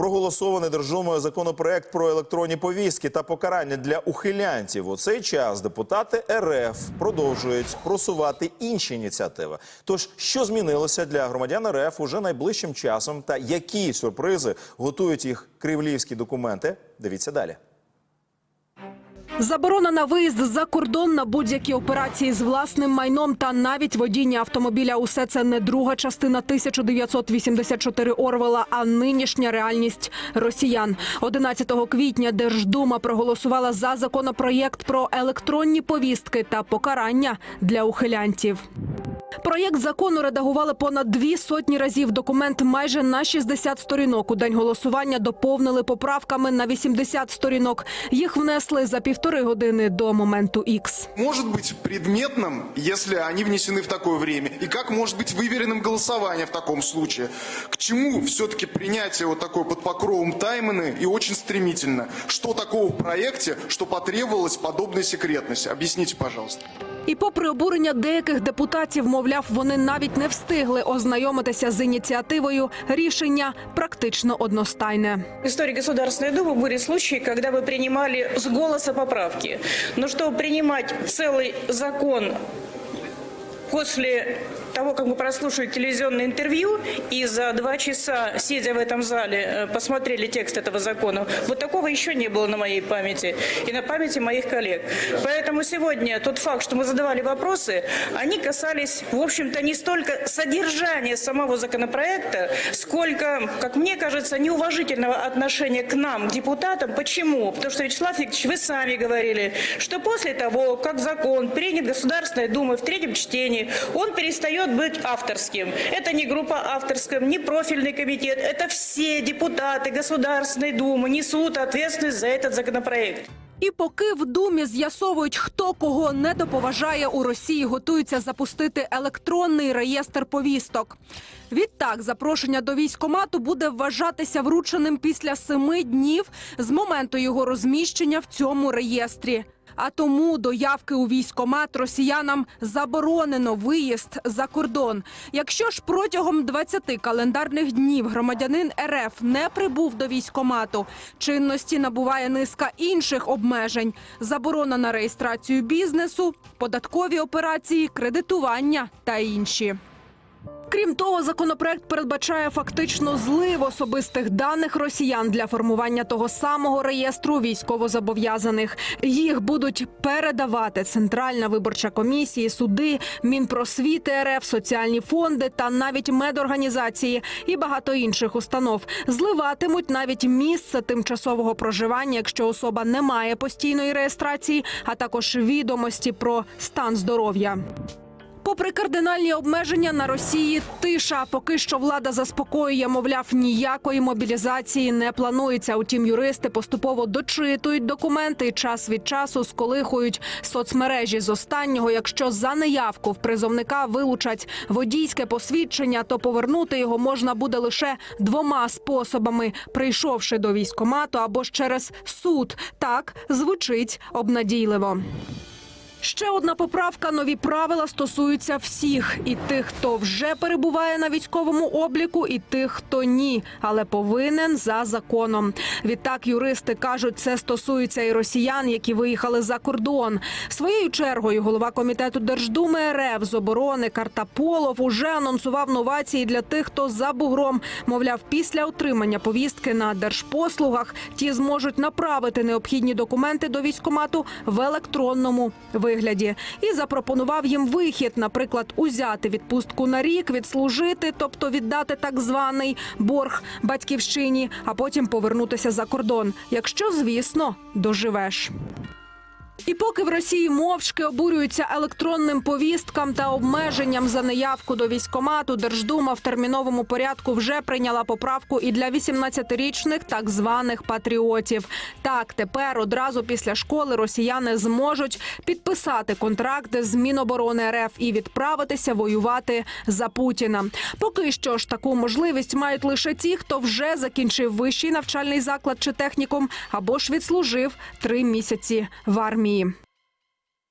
проголосований держумою законопроект про електронні повістки та покарання для ухилянтів. У цей час депутати РФ продовжують просувати інші ініціативи. Тож, що змінилося для громадян РФ уже найближчим часом, та які сюрпризи готують їх кривлівські документи? Дивіться далі. Заборона на виїзд за кордон на будь-які операції з власним майном та навіть водіння автомобіля. Усе це не друга частина 1984 Орвела, а нинішня реальність росіян. 11 квітня Держдума проголосувала за законопроєкт про електронні повістки та покарання для ухилянтів. Проєкт закону редагували понад дві сотні разів. Документ майже на 60 сторінок. У день голосування доповнили поправками на 80 сторінок. Їх внесли за півтори години до моменту Ікс. может быть предметным, если они внесены в такое время? И как может быть выверенным голосование в таком случае? К чему все-таки принятие вот такой под покровом таймена и очень стремительно? Что такого в проекте, что потребовалось подобной секретности? Объясните, пожалуйста. І попри обурення деяких депутатів, мовляв, вони навіть не встигли ознайомитися з ініціативою. Рішення практично одностайне. В истории Государственной Думы были случаи, когда вы принимали с голоса поправки. Но чтобы принимать целый закон после того, как мы прослушали телевизионное интервью и за два часа, сидя в этом зале, э, посмотрели текст этого закона, вот такого еще не было на моей памяти и на памяти моих коллег. Поэтому сегодня тот факт, что мы задавали вопросы, они касались, в общем-то, не столько содержания самого законопроекта, сколько, как мне кажется, неуважительного отношения к нам, депутатам. Почему? Потому что, Вячеслав Викторович, вы сами говорили, что после того, как закон принят Государственной Думой в третьем чтении, он перестает быть авторским. Это не группа авторская, не профильный комитет, это все депутаты Государственной Думы несут ответственность за этот законопроект. І поки в думі з'ясовують, хто кого не доповажає у Росії, готуються запустити електронний реєстр повісток. Відтак, запрошення до військомату буде вважатися врученим після семи днів з моменту його розміщення в цьому реєстрі. А тому до явки у військомат росіянам заборонено виїзд за кордон. Якщо ж протягом 20 календарних днів громадянин РФ не прибув до військомату, чинності набуває низка інших обмежень: заборона на реєстрацію бізнесу, податкові операції, кредитування та інші. Крім того, законопроект передбачає фактично злив особистих даних росіян для формування того самого реєстру військовозобов'язаних. Їх будуть передавати Центральна виборча комісія, суди, Мінпросвіти РФ, соціальні фонди та навіть медорганізації і багато інших установ. Зливатимуть навіть місце тимчасового проживання, якщо особа не має постійної реєстрації, а також відомості про стан здоров'я. Попри кардинальні обмеження на Росії, тиша поки що влада заспокоює, мовляв, ніякої мобілізації не планується. Утім, юристи поступово дочитують документи і час від часу сколихують соцмережі з останнього. Якщо за неявку в призовника вилучать водійське посвідчення, то повернути його можна буде лише двома способами: прийшовши до військомату або ж через суд. Так звучить обнадійливо. Ще одна поправка. Нові правила стосуються всіх і тих, хто вже перебуває на військовому обліку, і тих, хто ні, але повинен за законом. Відтак юристи кажуть, це стосується і росіян, які виїхали за кордон. Своєю чергою голова комітету Держдуми РФ з оборони Картаполов уже анонсував новації для тих, хто за бугром. Мовляв, після отримання повістки на держпослугах ті зможуть направити необхідні документи до військомату в електронному вигляді і запропонував їм вихід, наприклад, узяти відпустку на рік, відслужити, тобто віддати так званий борг батьківщині, а потім повернутися за кордон, якщо звісно доживеш. І поки в Росії мовчки обурюються електронним повісткам та обмеженням за неявку до військомату, Держдума в терміновому порядку вже прийняла поправку і для 18-річних так званих патріотів. Так, тепер одразу після школи росіяни зможуть підписати контракти з Міноборони РФ і відправитися воювати за Путіна. Поки що ж таку можливість мають лише ті, хто вже закінчив вищий навчальний заклад чи технікум, або ж відслужив три місяці в армії.